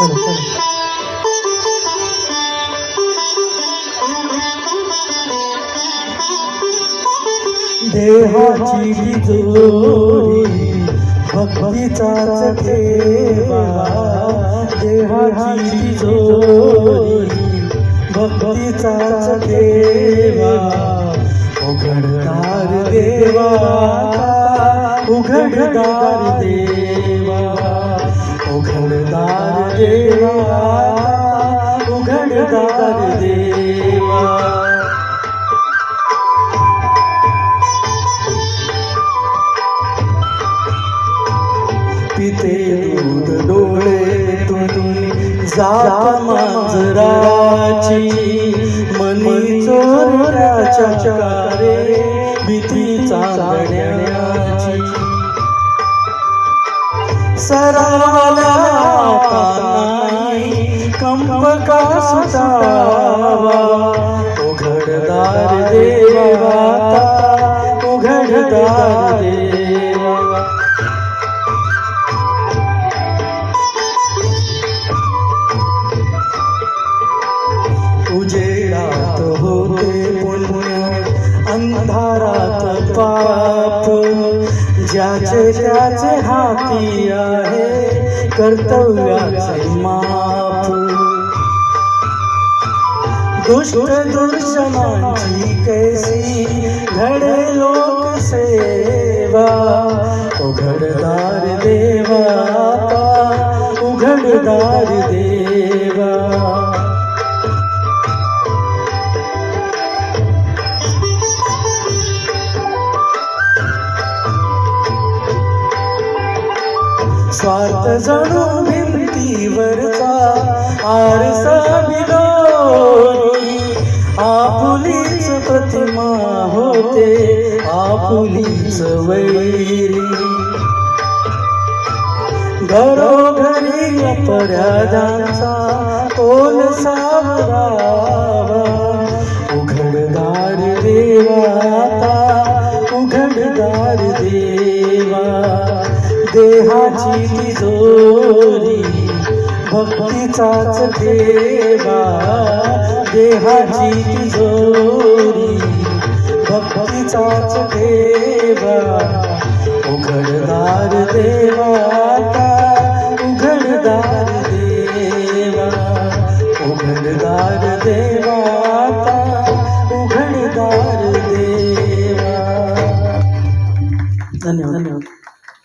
देहाची तिजोरी भक्तीचाच ठेवा. देहाची तिजोरी भक्तीचाच ठेवा. उघडदार देवा उघडदार देवा. उघडदार देवा. पिते दूध डोळे तुम्ही जात मांजराची. मनी चोराच्या चकारे भीती चांदण्याची. सरावला नाही कंप का सुतावा उघड़दार देवा उघड़दार देवा। उजेड़ा तो होते पुण्य, अंधारा तो पाप। जाचे जाचे हाथिया है, कर्तव्याचे मा दुष्ट दुर्शनाची कैसी घडे लोक सेवा उघडदार देवा उघडदार देवा। स्वार्थ जणू भिंतीवरचा आरसा बिलोरी ते आपुलीच वैरी घरोघरी अपराधांचा तोल सावरावा? उघडदार देवा उघडदार देवा. देहाची तिजोरी भक्तीचाच देवा देहाची तिजोरी भक्तीचाच देवा उघडदार देवा उघडदार देवा उघडदार देवा उघडदार देवा धन्यवाद धन्यवाद।